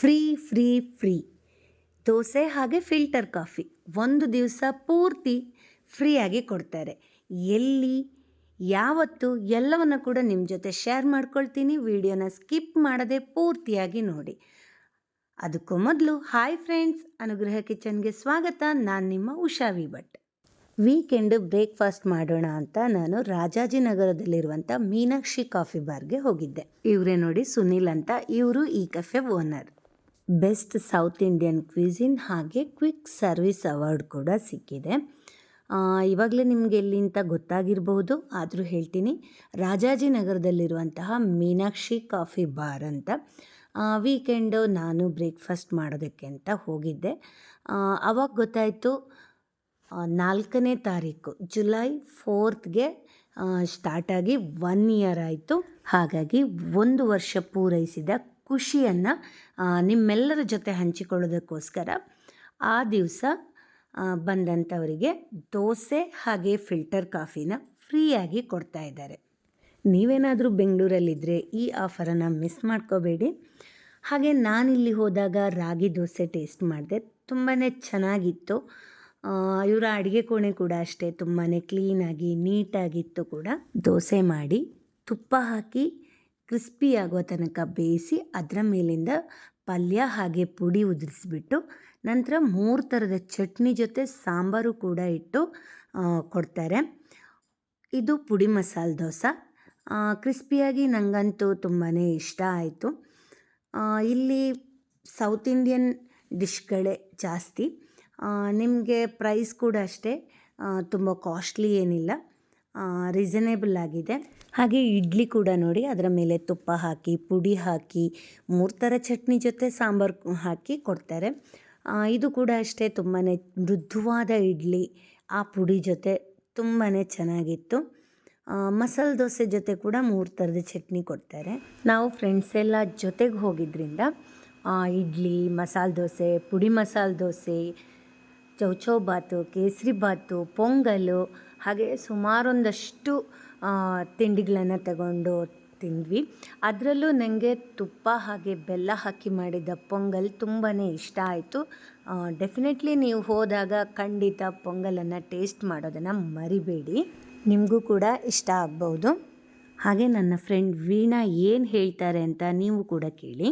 Free free free. Dosa ಹಾಗೆ filter coffee. ಒಂದು ದಿವಸ ಪೂರ್ತಿ ಫ್ರೀಯಾಗಿ ಕೊಡ್ತಾರೆ. ಎಲ್ಲಿ, ಯಾವತ್ತು ಎಲ್ಲವನ್ನು ಕೂಡ ನಿಮ್ಮ ಜೊತೆ ಶೇರ್ ಮಾಡ್ಕೊಳ್ತೀನಿ. ವಿಡಿಯೋನ ಸ್ಕಿಪ್ ಮಾಡದೆ ಪೂರ್ತಿಯಾಗಿ ನೋಡಿ. ಅದಕ್ಕೂ ಮೊದಲು ಹಾಯ್ ಫ್ರೆಂಡ್ಸ್, ಅನುಗ್ರಹ ಕಿಚನ್ಗೆ ಸ್ವಾಗತ. ನಾನು ನಿಮ್ಮ Usha V Bhat weekend breakfast ಮಾಡೋಣ ಅಂತ ನಾನು ರಾಜಾಜಿನಗರದಲ್ಲಿರುವಂಥ ಮೀನಾಕ್ಷಿ ಕಾಫಿ ಬಾರ್ಗೆ ಹೋಗಿದ್ದೆ. ಇವರೇ ನೋಡಿ ಸುನಿಲ್ ಅಂತ. ಇವರು ಈ cafe owner best South Indian cuisine ಹಾಗೆ ಕ್ವಿಕ್ ಸರ್ವಿಸ್ ಅವಾರ್ಡ್ ಕೂಡ ಸಿಕ್ಕಿದೆ. ಇವಾಗಲೇ ನಿಮಗೆ ಎಲ್ಲಿ ಗೊತ್ತಾಗಿರಬಹುದು, ಆದರೂ ಹೇಳ್ತೀನಿ. ರಾಜಾಜಿನಗರದಲ್ಲಿರುವಂತಹ ಮೀನಾಕ್ಷಿ ಕಾಫಿ ಬಾರ್ ಅಂತ. ವೀಕೆಂಡು ನಾನು ಬ್ರೇಕ್ಫಾಸ್ಟ್ ಮಾಡೋದಕ್ಕೆ ಅಂತ ಹೋಗಿದ್ದೆ. ಆವಾಗ ಗೊತ್ತಾಯಿತು ನಾಲ್ಕನೇ ತಾರೀಕು, ಜುಲೈ ಫೋರ್ತ್ಗೆ ಸ್ಟಾರ್ಟಾಗಿ ಒನ್ ಇಯರ್ ಆಯಿತು. ಹಾಗಾಗಿ ಒಂದು ವರ್ಷ ಪೂರೈಸಿದ ಖುಷಿಯನ್ನು ನಿಮ್ಮೆಲ್ಲರ ಜೊತೆ ಹಂಚಿಕೊಳ್ಳೋದಕ್ಕೋಸ್ಕರ ಆ ದಿವಸ ಬಂದಂಥವರಿಗೆ ದೋಸೆ ಹಾಗೆ ಫಿಲ್ಟರ್ ಕಾಫಿನ ಫ್ರೀಯಾಗಿ ಕೊಡ್ತಾ ಇದ್ದಾರೆ. ನೀವೇನಾದರೂ ಬೆಂಗಳೂರಲ್ಲಿದ್ದರೆ ಈ ಆಫರನ್ನು ಮಿಸ್ ಮಾಡ್ಕೋಬೇಡಿ. ಹಾಗೆ ನಾನಿಲ್ಲಿ ಹೋದಾಗ ರಾಗಿ ದೋಸೆ ಟೇಸ್ಟ್ ಮಾಡಿದೆ. ತುಂಬಾ ಚೆನ್ನಾಗಿತ್ತು. ಇವರ ಅಡುಗೆ ಕೋಣೆ ಕೂಡ ಅಷ್ಟೇ. ತುಂಬಾ ಕ್ಲೀನಾಗಿ, ನೀಟಾಗಿತ್ತು ಕೂಡ. ದೋಸೆ ಮಾಡಿ ತುಪ್ಪ ಹಾಕಿ ಕ್ರಿಸ್ಪಿ ಆಗೋ ತನಕ ಬೇಯಿಸಿ ಅದರ ಮೇಲಿಂದ ಪಲ್ಯ ಹಾಗೆ ಪುಡಿ ಉದುರಿಸ್ಬಿಟ್ಟು ನಂತರ ಮೂರು ಥರದ ಚಟ್ನಿ ಜೊತೆ ಸಾಂಬಾರು ಕೂಡ ಇಟ್ಟು ಕೊಡ್ತಾರೆ. ಇದು ಪುಡಿ ಮಸಾಲೆ ದೋಸೆ. ಕ್ರಿಸ್ಪಿಯಾಗಿ ನನಗಂತೂ ತುಂಬಾ ಇಷ್ಟ ಆಯಿತು. ಇಲ್ಲಿ ಸೌತ್ ಇಂಡಿಯನ್ ಡಿಶ್ಗಳೇ ಜಾಸ್ತಿ. ನಿಮಗೆ ಪ್ರೈಸ್ ಕೂಡ ಅಷ್ಟೇ. ತುಂಬ ಕಾಸ್ಟ್ಲಿ ಏನಿಲ್ಲ. ರೀಸನೇಬಲ್ ಆಗಿದೆ. ಹಾಗೆ ಇಡ್ಲಿ ಕೂಡ ನೋಡಿ, ಅದರ ಮೇಲೆ ತುಪ್ಪ ಹಾಕಿ, ಪುಡಿ ಹಾಕಿ ಮೂರು ಥರ ಚಟ್ನಿ ಜೊತೆ ಸಾಂಬಾರು ಹಾಕಿ ಕೊಡ್ತಾರೆ. ಇದು ಕೂಡ ಅಷ್ಟೇ ತುಂಬಾ ಮೃದುವಾದ ಇಡ್ಲಿ, ಆ ಪುಡಿ ಜೊತೆ ತುಂಬಾ ಚೆನ್ನಾಗಿತ್ತು. ಮಸಾಲೆ ದೋಸೆ ಜೊತೆ ಕೂಡ ಮೂರು ಥರದ ಚಟ್ನಿ ಕೊಡ್ತಾರೆ. ನಾವು ಫ್ರೆಂಡ್ಸ್ ಎಲ್ಲ ಜೊತೆಗೆ ಹೋಗಿದ್ದರಿಂದ ಇಡ್ಲಿ, ಮಸಾಲೆ ದೋಸೆ, ಪುಡಿ ಮಸಾಲೆ ದೋಸೆ ಚೌಚೌ ಬಾತು, ಕೇಸರಿ ಬಾತು, ಪೊಂಗಲು, ಹಾಗೆ ಸುಮಾರೊಂದಷ್ಟು ತಿಂಡಿಗಳನ್ನು ತಗೊಂಡು ತಿಂದ್ವಿ. ಅದರಲ್ಲೂ ನನಗೆ ತುಪ್ಪ ಹಾಗೆ ಬೆಲ್ಲ ಹಾಕಿ ಮಾಡಿದ ಪೊಂಗಲ್ ತುಂಬಾ ಇಷ್ಟ ಆಯಿತು. ಡೆಫಿನೆಟ್ಲಿ ನೀವು ಹೋದಾಗ ಖಂಡಿತ ಪೊಂಗಲನ್ನು ಟೇಸ್ಟ್ ಮಾಡೋದನ್ನು ಮರಿಬೇಡಿ. ನಿಮಗೂ ಕೂಡ ಇಷ್ಟ ಆಗ್ಬೋದು. ಹಾಗೆ ನನ್ನ ಫ್ರೆಂಡ್ ವೀಣಾ ಏನು ಹೇಳ್ತಾರೆ ಅಂತ ನೀವು ಕೂಡ ಕೇಳಿ.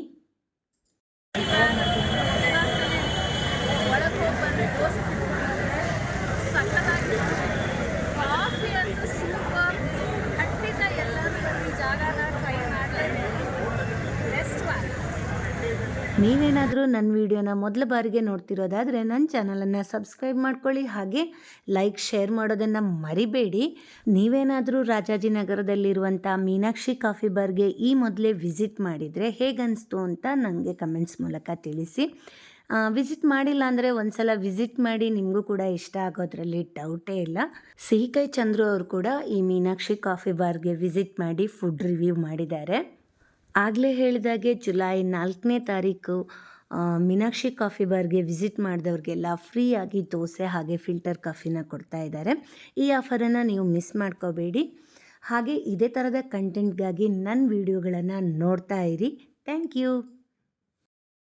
ನೀವೇನಾದರೂ ನನ್ನ ವಿಡಿಯೋನ ಮೊದಲ ಬಾರಿಗೆ ನೋಡ್ತಿರೋದಾದರೆ ನನ್ನ ಚಾನಲನ್ನು ಸಬ್ಸ್ಕ್ರೈಬ್ ಮಾಡ್ಕೊಳ್ಳಿ ಹಾಗೆ ಲೈಕ್, ಶೇರ್ ಮಾಡೋದನ್ನು ಮರಿಬೇಡಿ. ನೀವೇನಾದರೂ ರಾಜಾಜಿನಗರದಲ್ಲಿರುವಂಥ ಮೀನಾಕ್ಷಿ ಕಾಫಿ ಬಾರ್ಗೆ ಈ ಮೊದಲೇ ವಿಸಿಟ್ ಮಾಡಿದರೆ ಹೇಗನ್ನಿಸ್ತು ಅಂತ ನನಗೆ ಕಮೆಂಟ್ಸ್ ಮೂಲಕ ತಿಳಿಸಿ. ವಿಸಿಟ್ ಮಾಡಿಲ್ಲ ಅಂದರೆ ಒಂದ್ಸಲ ವಿಸಿಟ್ ಮಾಡಿ ನಿಮಗೂ ಕೂಡ ಇಷ್ಟ ಆಗೋದ್ರಲ್ಲಿ ಡೌಟೇ ಇಲ್ಲ. ಸಿಹಿಕೈ ಚಂದ್ರು ಅವರು ಕೂಡ ಈ ಮೀನಾಕ್ಷಿ ಕಾಫಿ ಬಾರ್ಗೆ ವಿಸಿಟ್ ಮಾಡಿ ಫುಡ್ ರಿವ್ಯೂ ಮಾಡಿದ್ದಾರೆ. ಆಗಲೇ ಹೇಳಿದಾಗೆ ಜುಲೈ ನಾಲ್ಕನೇ ತಾರೀಕು ಮೀನಾಕ್ಷಿ ಕಾಫಿ ಬಾರ್ಗೆ ವಿಸಿಟ್ ಮಾಡಿದವ್ರಿಗೆಲ್ಲ ಫ್ರೀಯಾಗಿ ದೋಸೆ ಹಾಗೆ ಫಿಲ್ಟರ್ ಕಾಫಿನ ಕೊಡ್ತಾ ಇದ್ದಾರೆ. ಈ ಆಫರನ್ನು ನೀವು ಮಿಸ್ ಮಾಡ್ಕೋಬೇಡಿ. ಹಾಗೆ ಇದೇ ಥರದ ಕಂಟೆಂಟ್ಗಾಗಿ ನನ್ನ ವಿಡಿಯೋಗಳನ್ನು ನೋಡ್ತಾ ಇರಿ. Thank you